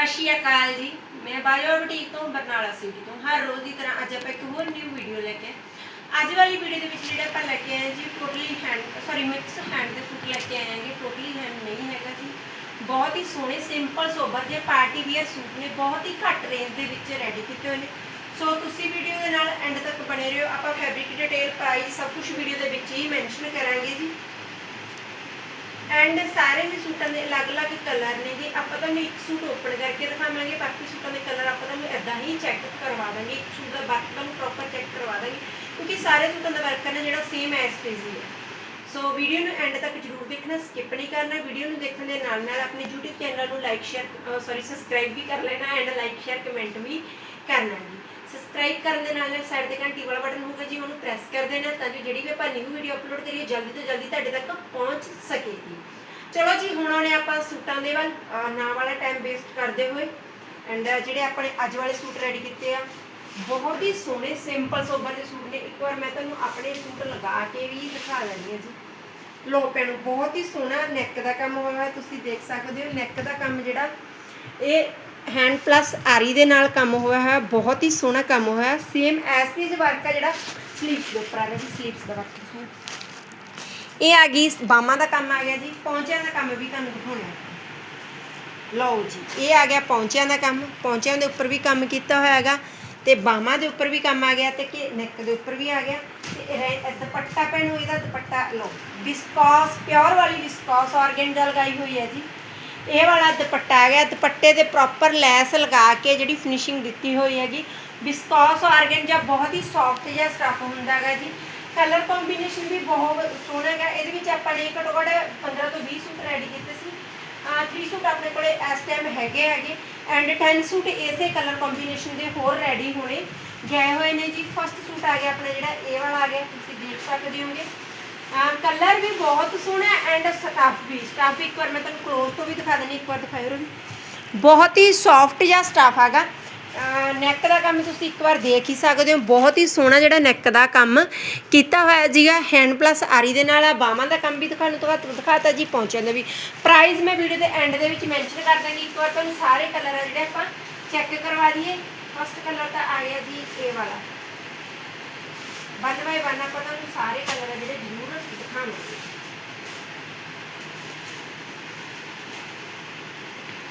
ਸਤਿ ਸ਼੍ਰੀ ਅਕਾਲ ਜੀ। ਮੈਂ ਬਾਜਵਾ ਬੁਟੀਕ ਤੋਂ ਬਰਨਾਲਾ ਸਿਟੀ ਤੋਂ। ਹਰ ਰੋਜ਼ ਦੀ ਤਰ੍ਹਾਂ ਅੱਜ ਆਪਾਂ ਇੱਕ ਹੋਰ ਨਿਊ ਵੀਡੀਓ ਲੈ ਕੇ ਆਏ। ਅੱਜ ਵਾਲੀ ਵੀਡੀਓ ਦੇ ਵਿੱਚ ਜਿਹੜਾ ਆਪਾਂ ਲੈ ਕੇ ਆਏ ਹਾਂ ਜੀ totally hand sorry mix hand ਦੇ ਸੂਟ ਲੈ ਕੇ ਆਏ ਹਾਂਗੇ। ਟੋਟਲੀ ਹੈਂਡ ਨਹੀਂ ਹੈਗਾ ਜੀ। ਬਹੁਤ ਹੀ ਸੋਹਣੇ ਸਿੰਪਲ ਸੋਬਰ ਜਿਹੇ ਪਾਰਟੀ ਵੀਅਰ ਸੂਟ ਨੇ। ਬਹੁਤ ਹੀ ਘੱਟ ਰੇਂਜ ਦੇ ਵਿੱਚ ਰੈਡੀ ਕੀਤੇ ਹੋਏ ਨੇ। ਸੋ ਤੁਸੀਂ ਵੀਡੀਓ ਦੇ ਨਾਲ ਐਂਡ ਤੱਕ ਬਣੇ ਰਹੋ। ਆਪਾਂ ਫੈਬਰਿਕ ਡਿਟੇਲ ਪ੍ਰਾਈਸ ਸਭ ਕੁਝ ਵੀਡੀਓ ਦੇ ਵਿੱਚ ਹੀ ਮੈਂਸ਼ਨ ਕਰਾਂਗੇ ਜੀ। ਐਂਡ ਸਾਰੇ ਹੀ ਸੂਟਾਂ ਦੇ ਅਲੱਗ-ਅਲੱਗ ਕਲਰ ਨੇ ਜੀ। ਆਪਾਂ ਤੁਹਾਨੂੰ ਇੱਕ ਸੂਟ ਓਪਨ ਕਰਕੇ ਦਿਖਾਵਾਂਗੇ, ਬਾਕੀ ਸੂਟਾਂ ਦੇ ਕਲਰ ਆਪਾਂ ਤੁਹਾਨੂੰ ਇਦਾਂ ਹੀ ਚੈੱਕ ਕਰਵਾ ਦਾਂਗੇ। ਇੱਕ ਸੂਟ ਦਾ ਵਰਕ ਤੁਹਾਨੂੰ ਪ੍ਰੋਪਰ ਚੈੱਕ ਕਰਵਾ ਦਾਂਗੇ। ਕਿਉਂਕਿ ਸਾਰੇ ਸੂਟਾਂ ਦਾ ਵਰਕ ਹੈ ਨਾ ਜਿਹੜਾ ਸੇਮ ਐਸ ਪੀਸ ਹੀ। ਹੈ ਸੋ ਵੀਡੀਓ ਨੂੰ ਐਂਡ ਤੱਕ ਜਰੂਰ ਦੇਖਣਾ ਸਕਿਪ ਨਹੀਂ ਕਰਨਾ। ਵੀਡੀਓ ਨੂੰ ਦੇਖਣ ਦੇ ਨਾਲ ਨਾਲ ਆਪਣੇ YouTube ਚੈਨਲ ਨੂੰ ਲਾਈਕ ਸ਼ੇਅਰ ਸੌਰੀ ਸਬਸਕ੍ਰਾਈਬ ਵੀ ਕਰ ਲੈਣਾ ਐਂਡ ਲਾਈਕ ਸ਼ੇਅਰ ਕਮੈਂਟ ਵੀ ਕਰਨਾ ਸਬਸਕ੍ਰਾਈਬ ਕਰਨ ਦੇ ਨਾਲ ਨਾਲ ਸਾਈਡ ਤੇ ਘੰਟੀ ਵਾਲਾ ਬਟਨ ਹੋਊਗਾ, ਜੀ ਉਹਨੂੰ ਪ੍ਰੈਸ ਕਰ ਦੇਣਾ ਤਾਂ ਜੋ ਜਿਹੜੀ ਵੀ ਆਪਾਂ ਨਿਊ ਵੀਡੀਓ ਅਪਲੋਡ ਕਰੀਏ, ਜਲਦੀ ਤੋਂ ਜਲਦੀ ਤੁਹਾਡੇ ਤੱਕ ਪਹੁੰਚ ਸਕੇਗੀ। ਚਲੋ ਜੀ, ਹੁਣ ਆਉਣੇ ਆਪਾਂ ਸੂਟਾਂ ਦੇ ਵੱਲ। ਨਾ ਵਾਲਾ ਟਾਈਮ ਵੇਸਟ ਕਰਦੇ ਹੋਏ। ਐਂਡ ਜਿਹੜੇ ਆਪਣੇ ਅੱਜ ਵਾਲੇ ਸੂਟ ਰੈਡੀ ਕੀਤੇ ਆ, ਬਹੁਤ ਹੀ ਸੋਹਣੇ ਸਿੰਪਲ ਸੋਬਰ ਦੇ ਸੂਟ ਨੇ। ਇੱਕ ਵਾਰ ਮੈਂ ਤੁਹਾਨੂੰ ਆਪਣੇ ਸੂਟ ਲਗਾ ਕੇ ਵੀ ਦਿਖਾ ਲੈਂਦੀ ਹਾਂ ਜੀ। ਲੋ ਪੈਣ ਬਹੁਤ ਹੀ ਸੋਹਣਾ ਨੈਕ ਦਾ ਕੰਮ ਹੋਇਆ ਹੋਇਆ, ਤੁਸੀਂ ਦੇਖ ਸਕਦੇ ਹੋ ਨੈਕ ਦਾ ਕੰਮ ਜਿਹੜਾ, ਇਹ ਹੈਂਡ ਪਲੱਸ ਆਰੀ ਦੇ ਨਾਲ ਕੰਮ ਹੋਇਆ ਹੈ, ਬਹੁਤ ਹੀ ਸੋਹਣਾ ਕੰਮ ਹੋਇਆ ਸੇਮ ਐਸ ਪੀਸ ਵਰਕ ਆ ਜਿਹੜਾ ਸਲੀਵਸ ਦੇ ਉੱਪਰ ਆ ਗਿਆ ਜੀ ਸਲੀਵਸ ਦਾ ਵਰਕ ਇਹ ਆ ਗਈ ਬਾਹਾਂ ਦਾ ਕੰਮ ਆ ਗਿਆ ਜੀ, ਪੌਂਚਿਆਂ ਦਾ ਕੰਮ ਵੀ ਤੁਹਾਨੂੰ ਦਿਖਾਉਣਾ ਲਓ ਜੀ, ਇਹ ਆ ਗਿਆ ਪੌਂਚਿਆਂ ਦਾ ਕੰਮ। ਪੌਂਚਿਆਂ ਦੇ ਉੱਪਰ ਵੀ ਕੰਮ ਕੀਤਾ ਹੋਇਆ ਹੈਗਾ ਤੇ ਬਾਹਾਂ ਦੇ ਉੱਪਰ ਵੀ ਕੰਮ ਆ ਗਿਆ ਤੇ ਕਿ ਨੈਕ ਦੇ ਉੱਪਰ ਵੀ ਆ ਗਿਆ। ਤੇ ਇਹ ਇਹ ਦੁਪੱਟਾ ਪੈਣੂ ਇਹਦਾ ਦੁਪੱਟਾ, ਲਓ ਵਿਸਕੋਸ ਪਿਓਰ ਵਾਲੀ ਵਿਸਕੋਸ ਆਰਗੈਂਜਾ ਲਗਾਈ ਹੋਈ ਹੈ ਜੀ। ਇਹ ਵਾਲਾ ਦੁਪੱਟਾ ਹੈਗਾ, ਦੁਪੱਟੇ ਦੇ ਪ੍ਰੋਪਰ ਲੈਸ ਲਗਾ ਕੇ ਜਿਹੜੀ ਫਿਨਿਸ਼ਿੰਗ ਦਿੱਤੀ ਹੋਈ ਹੈਗੀ। ਵਿਸਕੋਸ ਆਰਗੈਂਜਾ ਬਹੁਤ ਹੀ ਸੌਫਟ ਜਿਹਾ ਸਟਫ ਹੁੰਦਾ ਹੈਗਾ ਜੀ। ਕਲਰ ਕੰਬੀਨੇਸ਼ਨ ਵੀ ਬਹੁਤ ਸੋਹਣਾ ਹੈਗਾ। ਇਹਦੇ ਵਿੱਚ ਆਪਾਂ ਨੇ ਘੱਟੋ ਘੱਟ 15 ਤੋਂ 20 ਸੂਟ ਰੈਡੀ ਕੀਤੇ ਸੀ। ਆ 3 ਸੂਟ ਆਪਣੇ ਕੋਲੇ ਇਸ ਟਾਈਮ ਹੈਗੇ ਹੈਗੇ। ਐਂਡ 10 ਸੂਟ ਇਸੇ ਕਲਰ ਕੰਬੀਨੇਸ਼ਨ ਦੇ ਹੋਰ ਰੈਡੀ ਹੋਣੇ। ਗਏ ਹੋਏ ਨੇ ਜੀ। ਫਸਟ ਸੂਟ ਆ ਗਿਆ ਆਪਣਾ ਜਿਹੜਾ, ਇਹ ਵਾਲਾ ਆ ਗਿਆ। ਤੁਸੀਂ ਦੇਖ ਸਕਦੇ ਹੋਗੇ। ਕਲਰ ਵੀ ਬਹੁਤ ਸੋਹਣਾ ਐਂਡ ਸਟਫ ਵੀ ਸਟਫ ਇੱਕ ਵਾਰ ਮੈਂ ਤੁਹਾਨੂੰ ਕਲੋਜ਼ ਤੋਂ ਵੀ ਦਿਖਾ ਦਿੰਦੀ ਇੱਕ ਵਾਰ ਦਿਖਾਇਓ ਰਵੀ। ਬਹੁਤ ਹੀ ਸੌਫਟ ਜਿਹਾ ਸਟਫ ਹੈਗਾ। ਨੈਕ ਦਾ ਕੰਮ ਤੁਸੀਂ ਇੱਕ ਵਾਰ ਦੇਖ ਹੀ ਸਕਦੇ ਹੋ, ਬਹੁਤ ਹੀ ਸੋਹਣਾ ਜਿਹੜਾ ਨੈਕ ਦਾ ਕੰਮ ਕੀਤਾ ਹੋਇਆ ਜੀਗਾ ਹੈਂਡ ਪਲੱਸ ਆਰੀ ਦੇ ਨਾਲ ਆ, ਬਾਹਾਂ ਦਾ ਕੰਮ ਵੀ ਤੁਹਾਨੂੰ ਤੁਹਾਨੂੰ ਦਿਖਾਤਾ ਜੀ ਪਹੁੰਚਣ ਦਾ ਵੀ। ਪ੍ਰਾਈਸ ਮੈਂ ਵੀਡੀਓ ਦੇ ਐਂਡ ਦੇ ਵਿੱਚ ਮੈਂਸ਼ਨ ਕਰ ਦਾਂਗੀ ਇੱਕ ਵਾਰ ਤੁਹਾਨੂੰ ਸਾਰੇ ਕਲਰ ਆ ਜਿਹੜੇ ਆਪਾਂ ਚੈੱਕ ਕਰਵਾ ਦਈਏ। ਫਸਟ ਕਲਰ ਤਾਂ ਆ ਗਿਆ ਜੀ ਇਹ ਵਾਲਾ। ਵਨ ਬਾਈ ਵਨ ਆਪਾਂ ਤੁਹਾਨੂੰ ਸਾਰੇ ਕਲਰ ਆ ਜਿਹੜੇ ਜ਼ਰੂਰ ਦਿਖਾਵਾਂਗੇ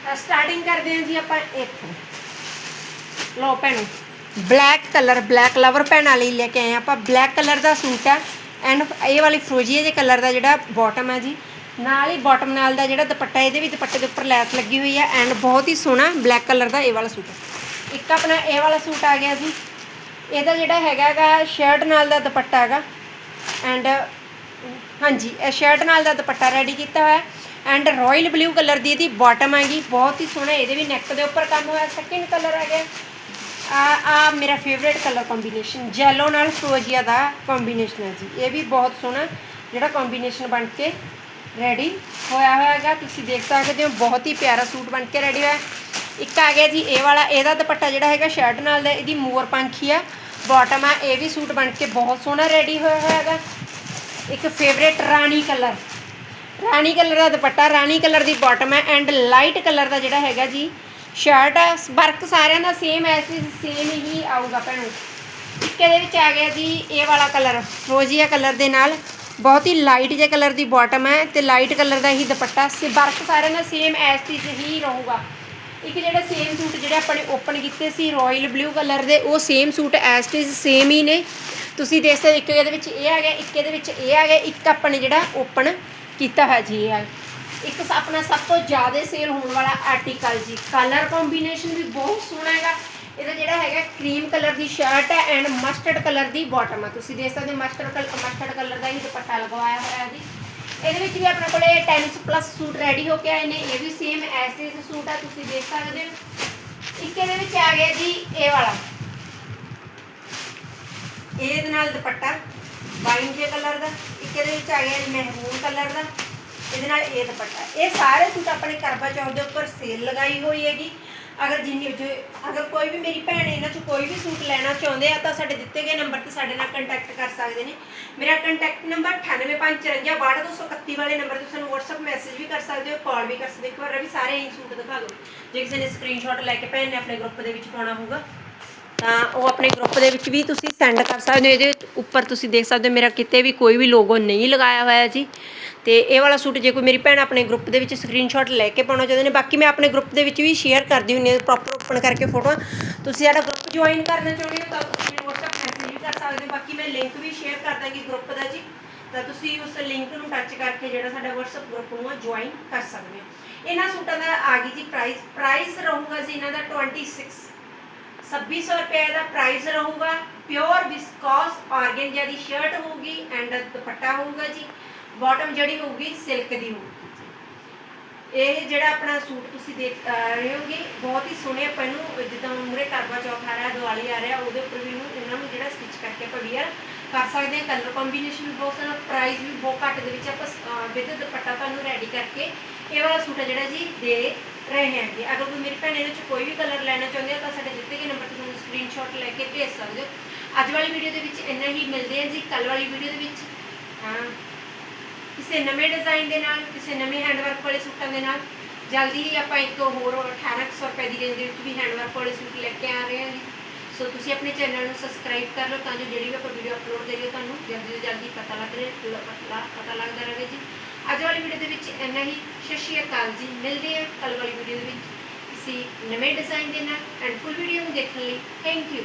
ਤਾਂ ਸਟਾਰਟਿੰਗ ਕਰਦੇ ਹਾਂ ਜੀ ਆਪਾਂ ਇੱਥੋਂ ਲੋ ਭੈਣੋ ਬਲੈਕ ਕਲਰ ਬਲੈਕ ਲਵਰ ਭੈਣਾਂ ਲਈ ਲੈ ਕੇ ਆਏ ਹਾਂ ਆਪਾਂ। ਬਲੈਕ ਕਲਰ ਦਾ ਸੂਟ ਹੈ। ਐਂਡ ਇਹ ਵਾਲੀ ਫਰੋਜੀਏ ਜੇ ਕਲਰ ਦਾ ਜਿਹੜਾ ਬਾਟਮ ਹੈ ਜੀ। ਨਾਲ ਹੀ ਬਾਟਮ ਨਾਲ ਦਾ ਜਿਹੜਾ ਦੁਪੱਟਾ, ਇਹਦੇ ਵੀ ਦੁਪੱਟੇ ਦੇ ਉੱਪਰ ਲੈਸ ਲੱਗੀ ਹੋਈ ਹੈ। ਐਂਡ ਬਹੁਤ ਹੀ ਸੋਹਣਾ ਬਲੈਕ ਕਲਰ ਦਾ ਇਹ ਵਾਲਾ ਸੂਟ ਇੱਕ ਆਪਣਾ ਇਹ ਵਾਲਾ ਸੂਟ ਆ ਗਿਆ ਜੀ। ਇਹਦਾ ਜਿਹੜਾ ਹੈਗਾਗਾ ਸ਼ਰਟ ਨਾਲ ਦਾ ਦੁਪੱਟਾ ਹੈਗਾ। ਐਂਡ ਹਾਂਜੀ, ਇਹ ਸ਼ਰਟ ਨਾਲ ਦਾ ਦੁਪੱਟਾ ਰੈਡੀ ਕੀਤਾ ਹੋਇਆ। ਐਂਡ ਰਾਇਲ ਬਲੂ ਕਲਰ ਦੀ ਇਹਦੀ ਬਾਟਮ ਹੈਗੀ। ਬਹੁਤ ਹੀ ਸੋਹਣਾ, ਇਹਦੇ ਵੀ ਨੈਕ ਦੇ ਉੱਪਰ ਕੰਮ ਹੋਇਆ। ਸੈਕਿੰਡ ਕਲਰ ਆ ਗਿਆ ਆ ਆ ਮੇਰਾ ਫੇਵਰੇਟ ਕਲਰ ਕੰਬੀਨੇਸ਼ਨ ਜੈਲੋ ਨਾਲ ਫਰੋਜੀਆ ਦਾ ਕੰਬੀਨੇਸ਼ਨ ਹੈ ਜੀ। ਇਹ ਵੀ ਬਹੁਤ ਸੋਹਣਾ, ਜਿਹੜਾ ਕੰਬੀਨੇਸ਼ਨ ਬਣ ਕੇ ਰੈਡੀ ਹੋਇਆ ਹੋਇਆ ਹੈਗਾ। ਤੁਸੀਂ ਦੇਖ ਸਕਦੇ ਹੋ, ਬਹੁਤ ਹੀ ਪਿਆਰਾ ਸੂਟ ਬਣ ਕੇ ਰੈਡੀ ਹੋਇਆ। ਇੱਕ ਆ ਗਿਆ ਜੀ, ਇਹ ਵਾਲਾ, ਇਹਦਾ ਦੁਪੱਟਾ ਜਿਹੜਾ ਹੈਗਾ ਸ਼ਰਟ ਨਾਲ ਦਾ, ਇਹਦੀ ਮੋਰ ਪੰਖੀ ਆ। ਬਾਟਮ ਆ, ਇਹ ਵੀ ਸੂਟ ਬਣ ਕੇ ਬਹੁਤ ਸੋਹਣਾ ਰੈਡੀ ਹੋਇਆ ਹੋਇਆ ਹੈਗਾ। ਇੱਕ ਫੇਵਰੇਟ ਰਾਣੀ ਕਲਰ ਰਾਣੀ ਕਲਰ ਦਾ ਦੁਪੱਟਾ, ਰਾਣੀ ਕਲਰ ਦੀ ਬਾਟਮ ਹੈ ਐਂਡ ਲਾਈਟ ਕਲਰ ਦਾ ਜਿਹੜਾ ਹੈਗਾ ਜੀ ਸ਼ਰਟ ਆ। ਵਰਕ ਸਾਰਿਆਂ ਦਾ ਸੇਮ ਐਸ ਸੇਮ ਹੀ ਆਊਗਾ ਭੈਣੋ। ਇੱਕ ਇਹਦੇ ਵਿੱਚ ਆ ਗਿਆ ਜੀ, ਇਹ ਵਾਲਾ ਕਲਰ ਰੋਜ਼ੀਆ ਕਲਰ ਦੇ ਨਾਲ। ਬਹੁਤ ਹੀ ਲਾਈਟ ਜਿਹਾ ਕਲਰ ਦੀ ਬਾਟਮ ਹੈ ਤੇ ਲਾਈਟ ਕਲਰ ਦਾ ਹੀ ਦੁਪੱਟਾ। ਸੇ ਵਰਕ ਸਾਰਿਆਂ ਦਾ ਸੇਮ ਐਸ ਟੀ ਹੀ ਰਹੂਗਾ। ਇੱਕ ਜਿਹੜਾ ਸੇਮ ਸੂਟ ਜਿਹੜੇ ਆਪਾਂ ਨੇ ਓਪਨ ਕੀਤੇ ਸੀ ਰਾਇਲ ਬਲੂ ਕਲਰ ਦੇ, ਉਹ same suit as it same ਹੀ ਨੇ। ਤੁਸੀਂ ਦੇਖ ਸਕਦੇ ਇੱਕ ਇਹਦੇ ਵਿੱਚ ਇਹ ਆ ਗਿਆ, ਇੱਕ ਇਹਦੇ ਵਿੱਚ ਇਹ ਆ ਗਿਆ, ਇੱਕ ਆਪਾਂ ਨੇ ਜਿਹੜਾ ਓਪਨ ਕੀਤਾ ਹੋਇਆ ਜੀ ਇਹ। ਆ ਇੱਕ ਆਪਣਾ ਸਭ ਤੋਂ ਜ਼ਿਆਦਾ ਸੇਲ ਹੋਣ ਵਾਲਾ ਆਰਟੀਕਲ ਜੀ। ਕਲਰ ਕੰਬੀਨੇਸ਼ਨ ਵੀ ਬਹੁਤ ਸੋਹਣਾ ਹੈਗਾ। ਇਹਦਾ ਜਿਹੜਾ ਹੈਗਾ ਕਰੀਮ ਕਲਰ ਦੀ ਸ਼ਰਟ ਹੈ ਐਂਡ ਮਸਟਰਡ ਕਲਰ ਦੀ ਬਾਟਮ ਹੈ ਤੁਸੀਂ ਦੇਖ ਸਕਦੇ ਮਸਟਰਡ ਕਲਰ ਮਸਟਰਡ ਕਲਰ ਦਾ ਹੀ ਦੁਪੱਟਾ ਲਗਵਾਇਆ ਹੋਇਆ ਜੀ। ਇਹਦੇ ਵਿੱਚ ਵੀ ਆਪਣੇ ਕੋਲੇ 10 ਪਲੱਸ ਸੂਟ ਰੈਡੀ ਹੋ ਕੇ ਆਏ ਨੇ, ਇਹ ਵੀ ਸੇਮ ਐਸੇ ਸੂਟ ਆ, ਤੁਸੀਂ ਦੇਖ ਸਕਦੇ ਹੋ। ਇੱਕ ਇਹਦੇ ਵਿੱਚ ਆ ਗਿਆ ਜੀ, ਇਹ ਵਾਲਾ। ਇਹਦੇ ਨਾਲ ਦੁਪੱਟਾ ਵਾਈਨ ਜੇ ਕਲਰ ਦਾ। ਇੱਕ ਇਹਦੇ ਵਿੱਚ ਆ ਗਿਆ ਮਹਿਮੂਨ ਕਲਰ ਦਾ। ਇਹਦੇ ਨਾਲ ਇਹ ਦੁਪੱਟਾ। ਇਹ ਸਾਰੇ ਸੂਟ ਆਪਣੇ ਕਰਵਾ ਚੌਥ ਦੇ ਉੱਪਰ ਸੇਲ ਲਗਾਈ ਹੋਈ ਹੈਗੀ। ਅਗਰ ਜਿੰਨੀ ਜੋ ਅਗਰ ਕੋਈ ਵੀ ਮੇਰੀ ਭੈਣ ਇਹਨਾਂ ਚੋਂ ਕੋਈ ਵੀ ਸੂਟ ਲੈਣਾ ਚਾਹੁੰਦੇ ਆ, ਤਾਂ ਸਾਡੇ ਦਿੱਤੇ ਗਏ ਨੰਬਰ ਤੇ ਸਾਡੇ ਨਾਲ ਕੰਟੈਕਟ ਕਰ ਸਕਦੇ ਨੇ। ਮੇਰਾ ਕੰਟੈਕਟ ਨੰਬਰ 9854 ਵਾਲੇ ਨੰਬਰ ਤੇ ਸਾਨੂੰ WhatsApp ਮੈਸੇਜ ਵੀ ਕਰ ਸਕਦੇ ਹੋ ਕਾਲ ਵੀ ਕਰ ਸਕਦੇ ਇੱਕ ਵਾਰ ਵੀ ਸਾਰੇ ਹੀ ਸੂਟ ਦਿਖਾ ਦਿਓ। ਜੇ ਕਿਸੇ ਨੇ ਸਕਰੀਨਸ਼ਾਟ ਲੈ ਕੇ ਭੈਣ ਨੇ ਆਪਣੇ ਗਰੁੱਪ ਦੇ ਵਿੱਚ ਪਾਉਣਾ ਹੋਊਗਾ, ਤਾਂ ਉਹ ਆਪਣੇ ਗਰੁੱਪ ਦੇ ਵਿੱਚ ਵੀ ਤੁਸੀਂ ਸੈਂਡ ਕਰ ਸਕਦੇ ਹੋ। ਇਹਦੇ ਉੱਪਰ ਤੁਸੀਂ ਦੇਖ ਸਕਦੇ ਹੋ, ਮੇਰਾ ਕਿਤੇ ਵੀ ਕੋਈ ਵੀ ਲੋਗੋ ਨਹੀਂ ਲਗਾਇਆ ਹੋਇਆ ਜੀ। ਤੇ ਇਹ ਵਾਲਾ ਸੂਟ ਜੇ ਕੋਈ ਮੇਰੀ ਭੈਣ ਆਪਣੇ ਗਰੁੱਪ ਦੇ ਵਿੱਚ ਸਕਰੀਨਸ਼ਾਟ ਲੈ ਕੇ ਪਾਉਣਾ ਚਾਹੁੰਦੇ ਨੇ, ਬਾਕੀ ਮੈਂ ਆਪਣੇ ਗਰੁੱਪ ਦੇ ਵਿੱਚ ਵੀ ਸ਼ੇਅਰ ਕਰਦੀ ਹੁੰਦੀ ਹਾਂ ਪ੍ਰੋਪਰ ਓਪਨ ਕਰਕੇ ਫੋਟੋਆਂ ਤੁਸੀਂ ਸਾਡਾ ਗਰੁੱਪ ਜੁਆਇਨ ਕਰਨਾ ਚਾਹੁੰਦੇ ਹੋ ਤਾਂ ਤੁਸੀਂ WhatsApp ਮੈਸੇਜ ਵੀ ਕਰ ਸਕਦੇ ਹੋ, ਬਾਕੀ ਮੈਂ ਲਿੰਕ ਵੀ ਸ਼ੇਅਰ ਕਰ ਦਾਂਗੀ ਗਰੁੱਪ ਦਾ ਜੀ। ਤਾਂ ਤੁਸੀਂ ਉਸ ਲਿੰਕ ਨੂੰ ਟੱਚ ਕਰਕੇ ਜਿਹੜਾ ਸਾਡਾ WhatsApp ਗਰੁੱਪ ਨੂੰ ਜੁਆਇਨ ਕਰ ਸਕਦੇ ਹੋ। ਇਹਨਾਂ ਸੂਟਾਂ ਦਾ ਆ ਗਈ ਜੀ ਪ੍ਰਾਈਸ ਪ੍ਰਾਈਸ ਰਹੂਗਾ ਜੀ ਇਹਨਾਂ ਦਾ 26 2600 ਰੁਪਏ ਦਾ ਪ੍ਰਾਈਸ ਰਹੂਗਾ। ਪਿਓਰ ਵਿਸਕੋਸ ਆਰਗੈਂਜਾ ਦੀ ਸ਼ਰਟ ਹੋਊਗੀ ਐਂਡ ਦੁਪੱਟਾ ਹੋਊਗਾ ਜੀ। ਬਾਟਮ ਜਿਹੜੀ ਹੋਊਗੀ, ਸਿਲਕ ਦੀ ਹੋਊਗੀ ਇਹ ਜਿਹੜਾ ਆਪਣਾ ਸੂਟ ਤੁਸੀਂ ਦੇਖ, ਅਹ, ਰਹੇ ਹੋਗੇ, ਬਹੁਤ ਹੀ ਸੋਹਣੇ ਆਪਾਂ ਇਹਨੂੰ, ਜਿੱਦਾਂ ਹੁਣ ਕਰਵਾ ਚੌਥ ਆ ਰਿਹਾ, ਦਿਵਾਲੀ ਆ ਰਿਹਾ, ਉਹਦੇ ਉੱਪਰ ਵੀ ਇਹਨੂੰ, ਇਹਨਾਂ ਨੂੰ ਜਿਹੜਾ ਸਟਿਚ ਕਰਕੇ ਆਪਾਂ ਵੀਅਰ ਕਰ ਸਕਦੇ ਹਾਂ। ਕਲਰ ਕੰਬੀਨੇਸ਼ਨ ਵੀ ਬਹੁਤ ਸੋਹਣਾ ਪ੍ਰਾਈਸ ਵੀ ਬਹੁਤ ਘੱਟ ਦੇ ਵਿੱਚ ਆਪਾਂ ਵਿਦ ਦੁਪੱਟਾ ਤੁਹਾਨੂੰ ਰੈਡੀ ਕਰਕੇ ਇਹ ਵਾਲਾ ਸੂਟ ਆ ਜਿਹੜਾ ਜੀ, ਦੇ ਰਹੇ ਹੈਗੇ ਅਗਰ ਕੋਈ ਮੇਰੀ ਭੈਣ ਇਹਦੇ ਚ ਕੋਈ ਵੀ ਕਲਰ ਲੈਣਾ ਚਾਹੁੰਦੇ ਹੋ ਤਾਂ ਸਾਡੇ ਦਿੱਤੇ ਗਏ ਨੰਬਰ ਤੇ ਤੁਹਾਨੂੰ ਸਕਰੀਨਸ਼ਾਟ ਲੈ ਕੇ ਭੇਜ ਸਕਦੇ ਹੋ। ਅੱਜ ਵਾਲੀ ਵੀਡੀਓ ਦੇ ਵਿੱਚ ਇੰਨਾ ਹੀ, ਮਿਲਦੇ ਆ ਜੀ ਕੱਲ ਵਾਲੀ ਵੀਡੀਓ ਦੇ ਵਿੱਚ। ਹਾਂ। ਕਿਸੇ ਨਵੇਂ ਡਿਜ਼ਾਈਨ ਦੇ ਨਾਲ, ਕਿਸੇ ਨਵੇਂ ਹੈਂਡਵਰਕ ਵਾਲੇ ਸੂਟਾਂ ਦੇ ਨਾਲ। ਜਲਦੀ ਹੀ ਆਪਾਂ ਇੱਕ ਹੋਰ 1800 ਰੁਪਏ ਦੀ ਰੇਂਜ ਦੇ ਵਿੱਚ ਵੀ ਹੈਂਡਵਰਕ ਵਾਲੇ ਸੂਟ ਲੈ ਕੇ ਆ ਰਹੇ ਹਾਂ ਜੀ। ਸੋ ਤੁਸੀਂ ਆਪਣੇ ਚੈਨਲ ਨੂੰ ਸਬਸਕ੍ਰਾਈਬ ਕਰ ਲਓ ਤਾਂ ਜੋ ਜਿਹੜੀ ਵੀ ਆਪਾਂ ਵੀਡੀਓ ਅਪਲੋਡ ਕਰੀਏ ਤੁਹਾਨੂੰ ਜਲਦੀ ਤੋਂ ਜਲਦੀ ਪਤਾ ਲੱਗ ਰਿਹਾ ਪਤਾ ਪਤਾ ਲੱਗਦਾ ਰਹੇ ਜੀ। ਅੱਜ ਵਾਲੀ ਵੀਡੀਓ ਦੇ ਵਿੱਚ ਇੰਨਾ ਹੀ। ਸਤਿ ਸ਼੍ਰੀ ਅਕਾਲ ਜੀ। ਮਿਲਦੇ ਹਾਂ ਕੱਲ ਵਾਲੀ ਵੀਡੀਓ ਦੇ ਵਿੱਚ ਕਿਸੇ ਨਵੇਂ ਡਿਜ਼ਾਈਨ ਦੇ ਨਾਲ। ਐਂਡ ਫੁੱਲ ਵੀਡੀਓ ਨੂੰ ਦੇਖਣ ਲਈ ਥੈਂਕ ਯੂ